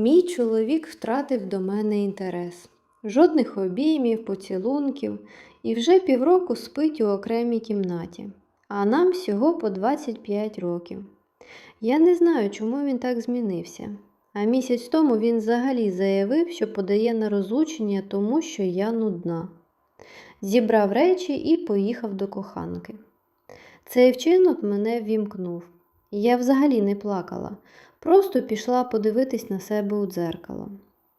Мій чоловік втратив до мене інтерес. Жодних обіймів, поцілунків і вже півроку спить у окремій кімнаті, а нам всього по 25 років. Я не знаю, чому він так змінився. А місяць тому він взагалі заявив, що подає на розлучення, тому що я нудна. Зібрав речі і поїхав до коханки. Цей вчинок мене ввімкнув. Я взагалі не плакала, просто пішла подивитись на себе у дзеркало.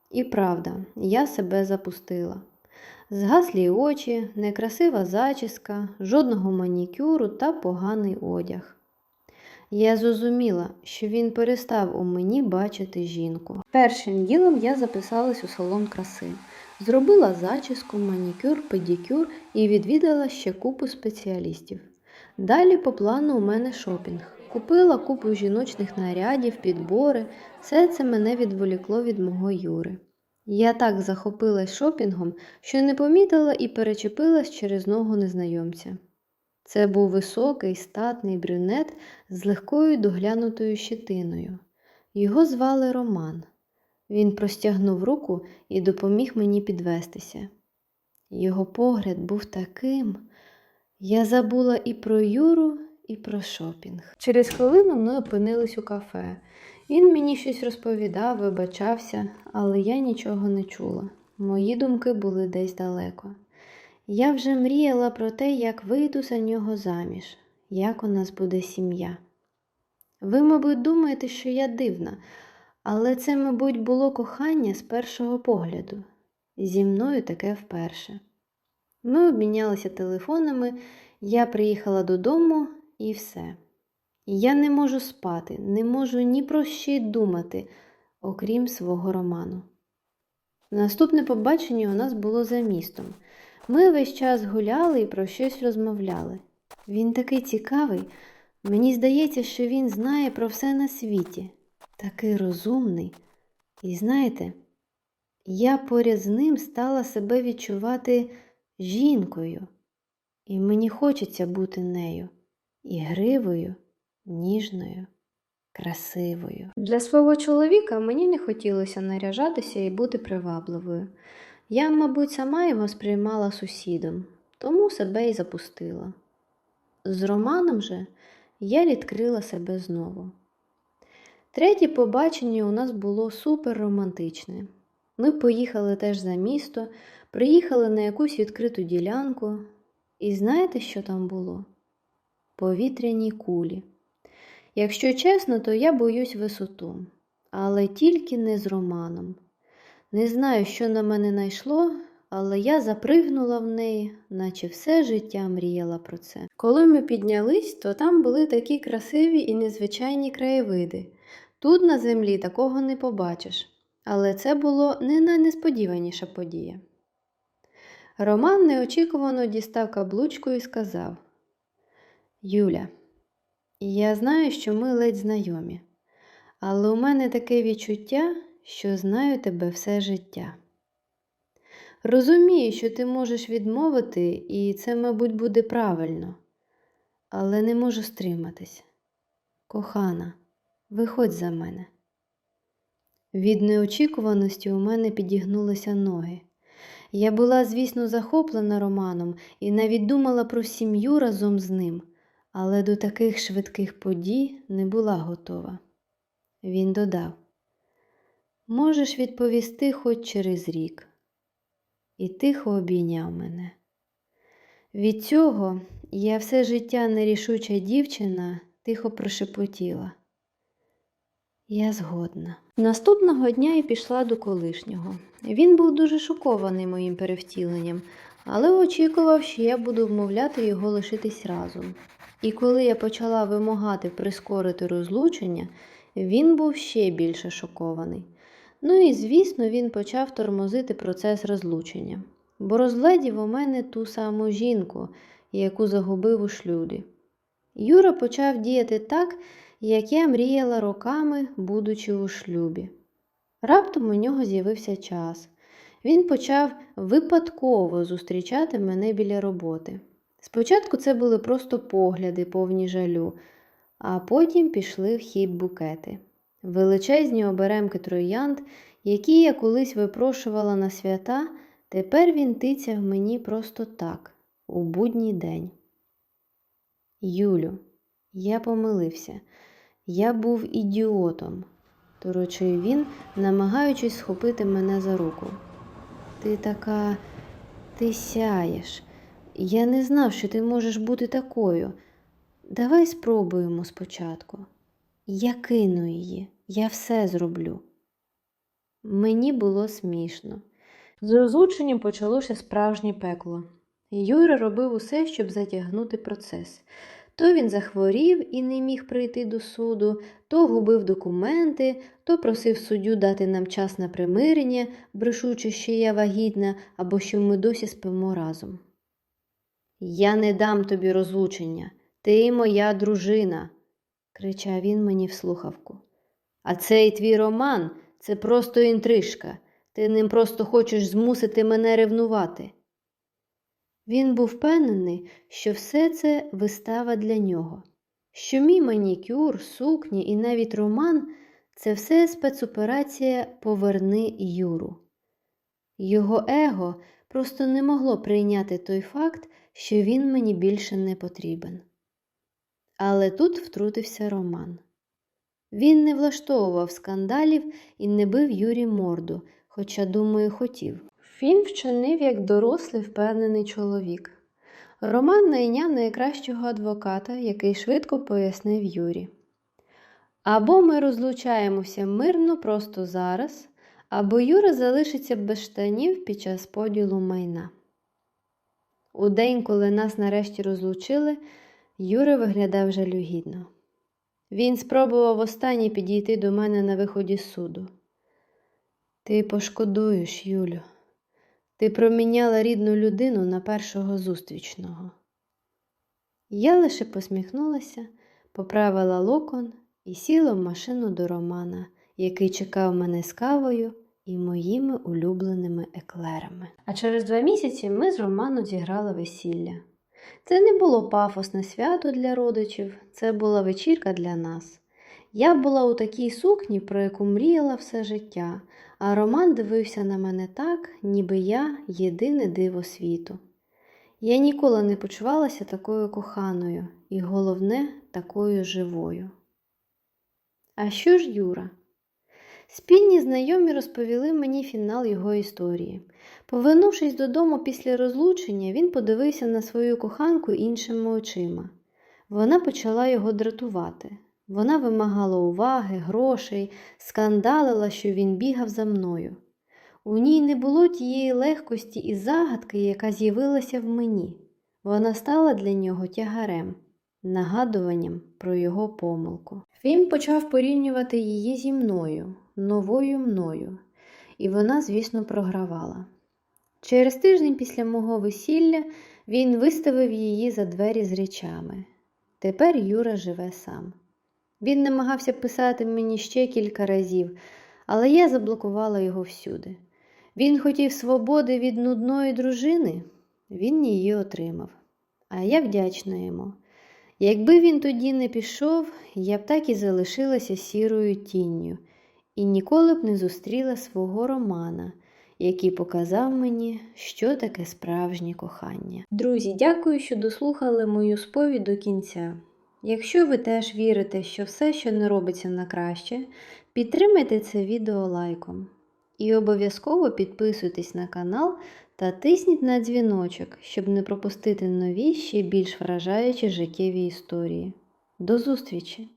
І правда, я себе запустила. Згаслі очі, некрасива зачіска, жодного манікюру та поганий одяг. Я зрозуміла, що він перестав у мені бачити жінку. Першим ділом я записалась у салон краси. Зробила зачіску, манікюр, педикюр і відвідала ще купу спеціалістів. Далі по плану у мене шопінг. Купила купу жіночних нарядів, підбори. Все це мене відволікло від мого Юри. Я так захопилась шопінгом, що не помітила і перечепилась через ногу незнайомця. Це був високий, статний брюнет з легкою доглянутою щетиною. Його звали Роман. Він простягнув руку і допоміг мені підвестися. Його погляд був таким. Я забула і про Юру, і про шопінг. Через хвилину ми опинились у кафе. Він мені щось розповідав, вибачався, але я нічого не чула. Мої думки були десь далеко. Я вже мріяла про те, як вийду за нього заміж, як у нас буде сім'я. Ви, мабуть, думаєте, що я дивна, але це, мабуть, було кохання з першого погляду. Зі мною таке вперше. Ми обмінялися телефонами, я приїхала додому і все. Я не можу спати, не можу ні про що й думати, окрім свого роману. Наступне побачення у нас було за містом. Ми весь час гуляли і про щось розмовляли. Він такий цікавий, мені здається, що він знає про все на світі, такий розумний. І знаєте, я поряд з ним стала себе відчувати жінкою, і мені хочеться бути нею, ігривою, ніжною, красивою. Для свого чоловіка мені не хотілося наряжатися і бути привабливою. Я, мабуть, сама його сприймала сусідом, тому себе і запустила. З Романом же я відкрила себе знову. Третє побачення у нас було супер романтичне. Ми поїхали теж за місто, приїхали на якусь відкриту ділянку, і знаєте, що там було? Повітряні кулі. Якщо чесно, то я боюсь висоту, але тільки не з Романом. Не знаю, що на мене найшло, але я запригнула в неї, наче все життя мріяла про це. Коли ми піднялись, то там були такі красиві і незвичайні краєвиди. Тут на землі такого не побачиш, але це було не найнесподіваніша подія. Роман неочікувано дістав каблучку і сказав: Юля, я знаю, що ми ледь знайомі, але у мене таке відчуття, що знаю тебе все життя. Розумію, що ти можеш відмовити, і це, мабуть, буде правильно, але не можу стриматись. Кохана, виходь за мене. Від неочікуваності у мене підігнулися ноги. Я була, звісно, захоплена романом і навіть думала про сім'ю разом з ним, але до таких швидких подій не була готова. Він додав: Можеш відповісти хоч через рік. І тихо обійняв мене. Від цього я все життя нерішуча дівчина тихо прошепотіла. Я згодна. Наступного дня я пішла до колишнього. Він був дуже шокований моїм перевтіленням, але очікував, що я буду вмовляти його лишитись разом. І коли я почала вимагати прискорити розлучення, він був ще більше шокований. Ну і, звісно, він почав тормозити процес розлучення, бо розгледів у мене ту саму жінку, яку загубив у шлюбі. Юра почав діяти так, як я мріяла роками, будучи у шлюбі. Раптом у нього з'явився час. Він почав випадково зустрічати мене біля роботи. Спочатку це були просто погляди, повні жалю, а потім пішли в хід букети. Величезні оберемки троянд, які я колись випрошувала на свята, тепер він тицяв мені просто так, у будній день. Юлю, я помилився. Я був ідіотом, торочив він, намагаючись схопити мене за руку. Ти така, ти сяєш. Я не знав, що ти можеш бути такою. Давай спробуємо спочатку. Я кину її, я все зроблю. Мені було смішно. З розлученням почалося справжнє пекло. Юра робив усе, щоб затягнути процес. То він захворів і не міг прийти до суду, то губив документи, то просив суддю дати нам час на примирення, брешучи, що я вагітна або що ми досі спимо разом. Я не дам тобі розлучення, ти моя дружина, кричав він мені в слухавку. А цей твій роман це просто інтрижка. Ти ним просто хочеш змусити мене ревнувати. Він був впевнений, що все це вистава для нього, що мій манікюр, сукні і навіть роман це все спецоперація Поверни Юру. Його его просто не могло прийняти той факт, що він мені більше не потрібен. Але тут втрутився Роман. Він не влаштовував скандалів і не бив Юрі морду, хоча, думаю, хотів. Він вчинив як дорослий впевнений чоловік. Роман найняв найкращого адвоката, який швидко пояснив Юрі. Або ми розлучаємося мирно просто зараз, або Юра залишиться без штанів під час поділу майна. У день, коли нас нарешті розлучили, Юра виглядав жалюгідно. Він спробував останній підійти до мене на виході з суду. Ти пошкодуєш, Юлю. Ти проміняла рідну людину на першого зустрічного. Я лише посміхнулася, поправила локон і сіла в машину до Романа, який чекав мене з кавою і моїми улюбленими еклерами. А через два місяці ми з Романом зіграли весілля. Це не було пафосне свято для родичів, це була вечірка для нас. Я була у такій сукні, про яку мріяла все життя, а Роман дивився на мене так, ніби я єдине диво світу. Я ніколи не почувалася такою коханою і, головне, такою живою. А що ж Юра? Спільні знайомі розповіли мені фінал його історії. Повернувшись додому після розлучення, він подивився на свою коханку іншими очима. Вона почала його дратувати. Вона вимагала уваги, грошей, скандалила, що він бігав за мною. У ній не було тієї легкості і загадки, яка з'явилася в мені. Вона стала для нього тягарем, нагадуванням про його помилку. Він почав порівнювати її зі мною, новою мною, і вона, звісно, програвала. Через тиждень після мого весілля він виставив її за двері з речами. Тепер Юра живе сам. Він намагався писати мені ще кілька разів, але я заблокувала його всюди. Він хотів свободи від нудної дружини, він її отримав. А я вдячна йому. Якби він тоді не пішов, я б так і залишилася сірою тінню і ніколи б не зустріла свого романа, який показав мені, що таке справжнє кохання. Друзі, дякую, що дослухали мою сповідь до кінця. Якщо ви теж вірите, що все, що не робиться на краще, підтримайте це відео лайком. І обов'язково підписуйтесь на канал та тисніть на дзвіночок, щоб не пропустити нові ще більш вражаючі життєві історії. До зустрічі!